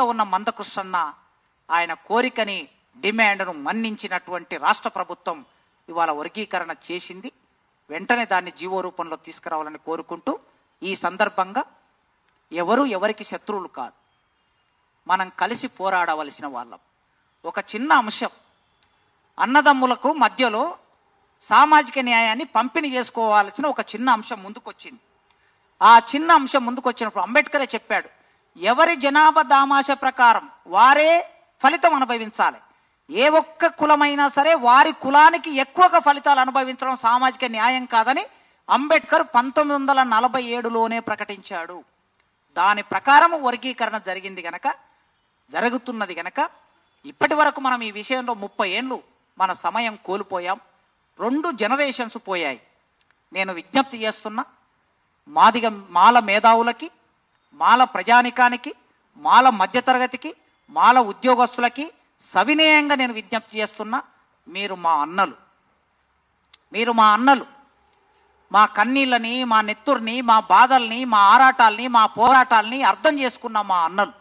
సాక్షిగా ఉన్న మందకృష్ణన్న ఆయన కోరికని డిమాండ్ను మన్నించినటువంటి రాష్ట్ర ప్రభుత్వం ఇవాళ వర్గీకరణ చేసింది. వెంటనే దాన్ని జీవో రూపంలో తీసుకురావాలని కోరుకుంటూ ఈ సందర్భంగా ఎవరు ఎవరికి శత్రువులు కాదు. మనం కలిసి పోరాడవలసిన వాళ్ళం. ఒక చిన్న అంశం. అన్నదమ్ములకు మధ్యలో సామాజిక న్యాయాన్ని పంపిణీ చేసుకోవాల్సిన ఒక చిన్న అంశం ముందుకొచ్చింది. ఆ చిన్న అంశం ముందుకొచ్చినప్పుడు అంబేద్కరే చెప్పాడు ఎవరి జనాభా దామాష ప్రకారం వారే ఫలితం అనుభవించాలి. ఏ ఒక్క కులమైనా సరే వారి కులానికి ఎక్కువగా ఫలితాలు అనుభవించడం సామాజిక న్యాయం కాదని అంబేద్కర్ పంతొమ్మిది వందల నలభై ఏడులోనే ప్రకటించాడు. దాని ప్రకారం వర్గీకరణ జరిగింది గనక జరుగుతున్నది గనక ఇప్పటి వరకు మనం ఈ విషయంలో ముప్పై ఏండ్లు మన సమయం కోల్పోయాం. రెండు జనరేషన్స్ పోయాయి. నేను విజ్ఞప్తి చేస్తున్నా మాదిగ మాల మేధావులకి మాల ప్రజానికానికి మాల మధ్యతరగతికి మాల ఉద్యోగస్తులకి సవినయంగా నేను విజ్ఞప్తి చేస్తున్నా మీరు మా అన్నలు. మీరు మా అన్నలు. మా కన్నీళ్ళని మా నెత్తుర్ని మా బాధల్ని మా ఆరాటాల్ని మా పోరాటాల్ని అర్థం చేసుకున్న మా అన్నలు.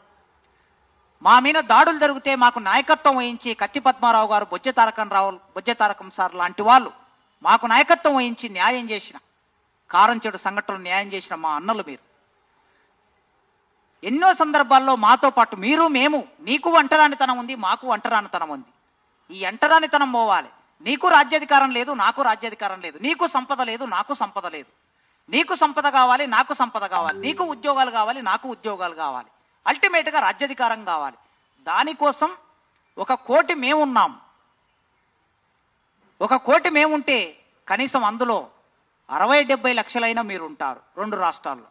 మా మీద దాడులు జరిగితే మాకు నాయకత్వం వహించి కత్తి పద్మారావు గారు బొజ్జ తారకం రావు బొజ్జ తారకం సార్ లాంటి వాళ్ళు మాకు నాయకత్వం వహించి న్యాయం చేసిన కారం చెడు సంఘటనలు న్యాయం చేసిన మా అన్నలు మీరు. ఎన్నో సందర్భాల్లో మాతో పాటు మీరు మేము నీకు అంటరానితనం ఉంది మాకు అంటరానితనం ఉంది. ఈ అంటరానితనం పోవాలి. నీకు రాజ్యాధికారం లేదు నాకు రాజ్యాధికారం లేదు. నీకు సంపద లేదు నాకు సంపద లేదు. నీకు సంపద కావాలి నాకు సంపద కావాలి. నీకు ఉద్యోగాలు కావాలి నాకు ఉద్యోగాలు కావాలి. అల్టిమేట్గా రాజ్యాధికారం కావాలి. దానికోసం ఒక కోటి మేమున్నాం. ఒక కోటి మేముంటే కనీసం అందులో అరవై డెబ్బై లక్షలైనా మీరు ఉంటారు రెండు రాష్ట్రాల్లో.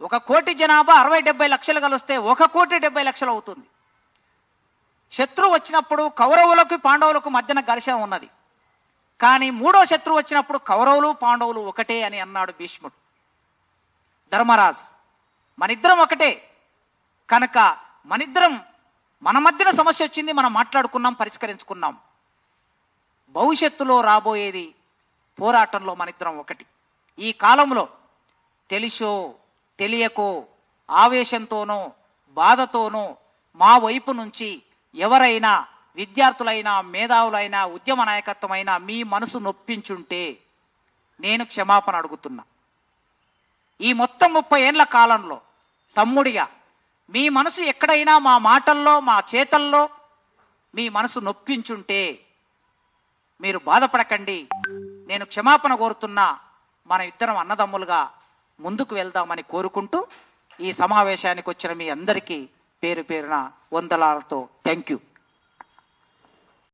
ఒక కోటి జనాభా అరవై డెబ్బై లక్షలు కలిస్తే ఒక కోటి డెబ్బై లక్షలు అవుతుంది. శత్రువు వచ్చినప్పుడు కౌరవులకు పాండవులకు మధ్యన ఘర్షణ ఉన్నది. కానీ మూడో శత్రువు వచ్చినప్పుడు కౌరవులు పాండవులు ఒకటే అని అన్నాడు భీష్ముడు. ధర్మరాజు మనిద్దరం ఒకటే. కనుక మనిద్దరం మన మధ్యన సమస్య వచ్చింది మనం మాట్లాడుకున్నాం పరిష్కరించుకున్నాం. భవిష్యత్తులో రాబోయేది పోరాటంలో మనిద్దరం ఒకటి. ఈ కాలంలో తెలిసో తెలియకో ఆవేశంతోనో బాధతోనో మా వైపు నుంచి ఎవరైనా విద్యార్థులైనా మేధావులైనా ఉద్యమ నాయకత్వమైనా మీ మనసు నొప్పించుంటే నేను క్షమాపణ అడుగుతున్నా. ఈ మొత్తం ముప్పై ఏండ్ల కాలంలో తమ్ముడిగా మీ మనసు ఎక్కడైనా మా మాటల్లో మా చేతల్లో మీ మనసు నొప్పించుంటే మీరు బాధపడకండి. నేను క్షమాపణ కోరుతున్నా మన ఇద్దరం అన్నదమ్ములుగా ముందుకు వెళ్దామని కోరుకుంటూ ఈ సమావేశానికి వచ్చిన మీ అందరికీ పేరు పేరున వందలాలతో థ్యాంక్ యూ.